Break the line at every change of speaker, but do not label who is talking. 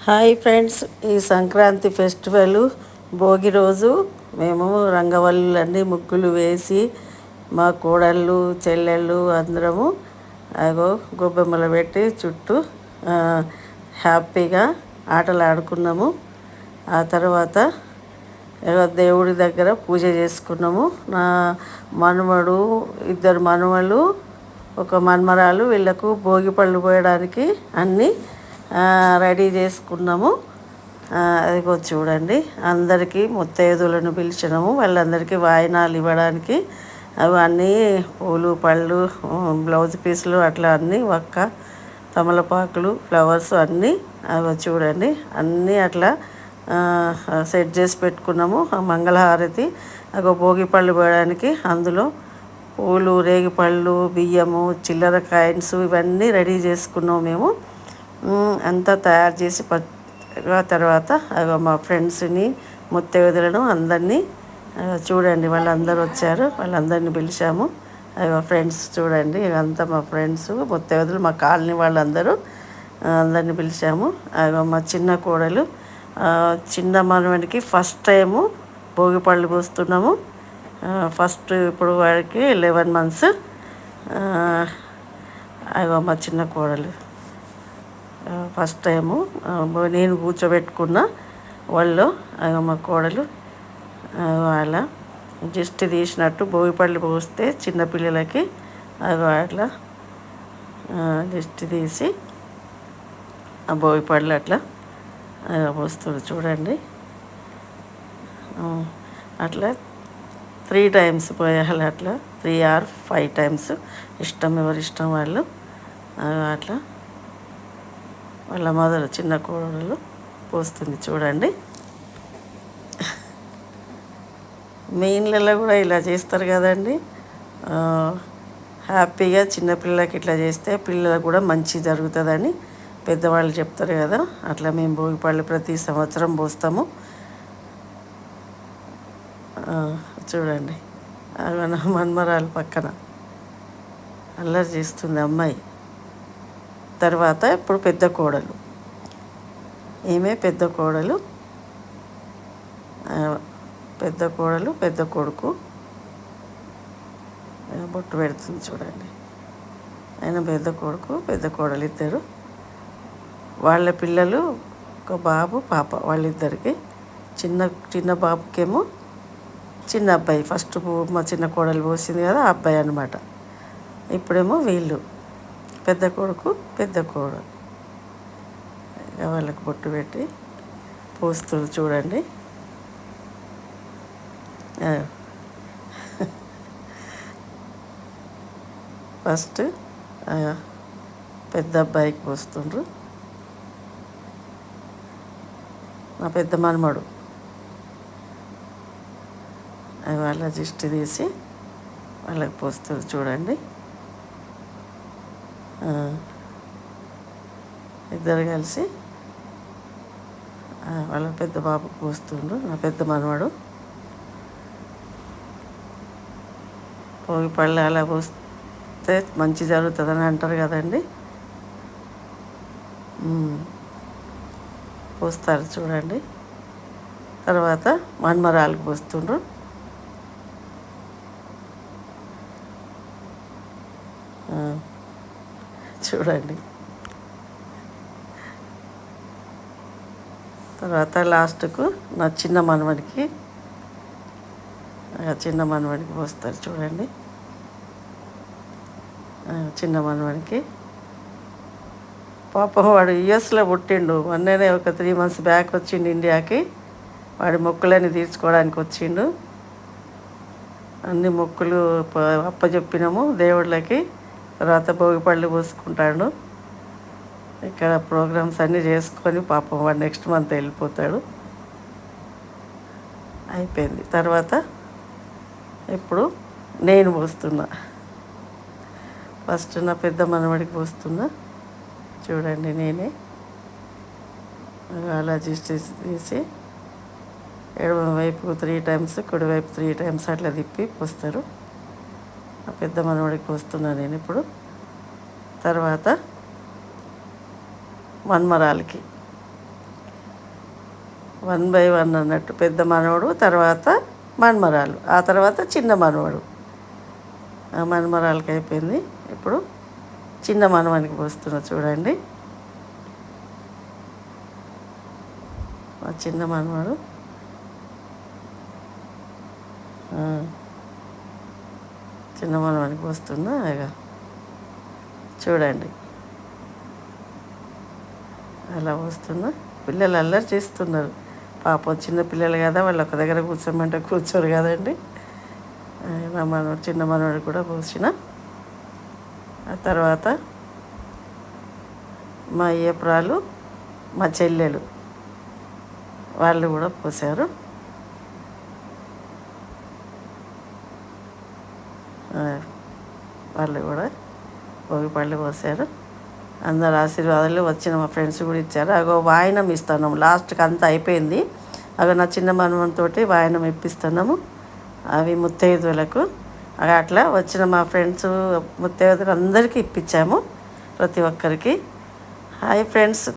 Hi friends ఈ Sankranti festival Bhogi రోజు మేము రంగవల్లులన్నీ ముగ్గులు వేసి మా కోడళ్ళు చెల్లెళ్ళు అందరము అగో గొబ్బెమ్మలు పెట్టి చుట్టూ హ్యాపీగా ఆటలు ఆడుకున్నాము ఆ తర్వాత దేవుడి దగ్గర పూజ చేసుకున్నాము. నా మనుమడు ఇద్దరు మనుమలు ఒక మన్మరాలు వీళ్ళకు భోగి పళ్ళు పోయడానికి అన్నీ రెడీ చేసుకున్నాము. అదిగో చూడండి. అందరికీ ముత్తైదులను పిలిచినాము. వాళ్ళందరికీ వాయినాలు ఇవ్వడానికి. అవన్నీ పూలు పళ్ళు బ్లౌజ్ పీసులు అట్లా అన్నీ ఒక్క తమలపాకులు ఫ్లవర్స్ అన్నీ అవి చూడండి. అన్నీ అట్లా సెట్ చేసి పెట్టుకున్నాము. మంగళహారతి ఒక భోగి పళ్ళు పోయడానికి అందులో పూలు రేగిపళ్ళు బియ్యము చిల్లర కాయిన్స్ ఇవన్నీ రెడీ చేసుకున్నాము మేము. అంతా తయారు చేసి తర్వాత మా ఫ్రెండ్స్ని ముత్తైదులను అందరినీ చూడండి వాళ్ళందరూ వచ్చారు వాళ్ళందరినీ పిలిచాము. ఫ్రెండ్స్ చూడండి అంతా మా ఫ్రెండ్స్ ముత్తైదులు మా కాలనీ వాళ్ళందరూ అందరినీ పిలిచాము. మా చిన్న కోడలు చిన్న మనవనికి ఫస్ట్ టైము భోగి పళ్ళు పోస్తున్నాము. ఫస్ట్ ఇప్పుడు వాడికి లెవెన్ మంత్స్ అగో మా చిన్న కోడలు. First time. నేను కూర్చోబెట్టుకున్న వాళ్ళు మా కోడలు వాళ్ళ జస్ట్ తీసినట్టు భోగిపళ్ళు పోస్తే చిన్నపిల్లలకి అవి అట్లా జస్ట్ తీసి ఆ భోగిపళ్ళు అట్లా పోస్తుంది చూడండి. అట్లా త్రీ టైమ్స్ పోయాలి అట్లా. త్రీ ఆర్ ఫైవ్ టైమ్స్ ఇష్టం ఎవరి ఇష్టం వాళ్ళు అట్లా. వాళ్ళ మొదలు చిన్న కోడలు పోస్తుంది చూడండి. మెయిన్లలో కూడా ఇలా చేస్తారు కదండి. హ్యాపీగా చిన్నపిల్లలకి ఇట్లా చేస్తే పిల్లలకు కూడా మంచి జరుగుతుందని పెద్దవాళ్ళు చెప్తారు కదా. అట్లా మేము భోగిపళ్ళు ప్రతి సంవత్సరం పోస్తాము. చూడండి. మన్మరాలు పక్కన. అల్లరి చేస్తుంది అమ్మాయి. తర్వాత ఇప్పుడు పెద్ద కోడలు. ఈమె పెద్ద కోడలు పెద్ద కోడలు పెద్ద కొడుకు. బొట్టు పెడుతుంది చూడండి. ఆయన పెద్ద కొడుకు పెద్ద కోడలు ఇద్దరు వాళ్ళ పిల్లలు ఒక బాబు పాప వాళ్ళిద్దరికి. చిన్న చిన్న బాబుకేమో చిన్న అబ్బాయి. ఫస్ట్ మా చిన్న కోడలు పోసింది కదా ఆ అబ్బాయి అనమాట ఇప్పుడేమో వీళ్ళు. పెద్ద కొడుకు పెద్ద కోడలు. వాళ్ళకి బొట్టు పెట్టి పోస్తుంది చూడండి. ఫస్ట్ పెద్ద అబ్బాయికి పోస్తుండ్రు. మా పెద్ద మనమడు. వాళ్ళ జిస్ట్ తీసి వాళ్ళకి పోస్తుంది చూడండి. ఇద్దరు కలిసి వాళ్ళ పెద్ద బాబు పోస్తుండ్రు నా పెద్ద మనవాడు. పోగి పళ్ళు అలా పోస్తే మంచి జరుగుతుందని అంటారు కదండి. పోస్తారు చూడండి. తర్వాత మన్మరాలకు పోస్తుండ్రు. చూడండి. తర్వాత లాస్ట్కు నా చిన్న మనవడికి చిన్న మనవడికి పోస్తారు చూడండి. చిన్న మనవడికి. పాపం వాడు యుఎస్లో పుట్టిండు. మొన్ననే ఒక త్రీ మంత్స్ బ్యాక్ వచ్చిండు ఇండియాకి. వాడి మొక్కులని తీర్చుకోవడానికి వచ్చిండు. అన్ని మొక్కులు అప్పచెప్పినాము దేవుళ్ళకి. తర్వాత భోగిపళ్ళు పోసుకుంటాడు. ఇక్కడ ప్రోగ్రామ్స్ అన్నీ చేసుకొని పాపం వాడు నెక్స్ట్ మంత్ వెళ్ళిపోతాడు. అయిపోయింది. తర్వాత ఇప్పుడు నేను పోస్తున్నా. ఫస్ట్ నా పెద్ద మనవడికి పోస్తున్నా. చూడండి నేనే. అలా జస్ట్ తీసి ఎడమ వైపు త్రీ టైమ్స్ కుడివైపు త్రీ టైమ్స్ అట్లా తిప్పి పోస్తారు. ఆ పెద్ద మనవడికి వస్తున్నా నేను ఇప్పుడు. తర్వాత మన్మరాలకి. వన్ బై వన్ అన్నట్టు పెద్ద మనవడు తర్వాత మన్మరాలు. ఆ తర్వాత చిన్న మనవడు. ఆ మన్మరాలకి అయిపోయింది. ఇప్పుడు చిన్న మనవానికి పోస్తున్నా చూడండి. మా చిన్న మనవాడు. ఆ, చిన్న వస్తుందా? పోస్తున్నా చూడండి. అలా వస్తుందా? పిల్లలు అల్లరి చేస్తున్నారు. పాపం చిన్న పిల్లలు కదా వాళ్ళు ఒక దగ్గర కూర్చోమంటే కూర్చోరు కదండి. ఆ, నా మనవడు చిన్న మనవాడు కూడా పోసిన. ఆ తర్వాత మా అయ్యపురాలు మా చెల్లెలు వాళ్ళు కూడా పోసారు వాళ్ళు కూడా భోగి పళ్ళు పోసారు. అందరు ఆశీర్వాదాలు వచ్చిన మా ఫ్రెండ్స్ కూడా ఇచ్చారు. అగో వాయనం ఇస్తున్నాము. లాస్ట్కి అంతా అయిపోయింది. అగో నా చిన్న మనవంతో వాయనం ఇప్పిస్తున్నాము. అవి ముత్తైదులకు అట్లా వచ్చిన మా ఫ్రెండ్స్ ముత్తైదులు అందరికీ ఇప్పించాము. ప్రతి ఒక్కరికి. Hi friends.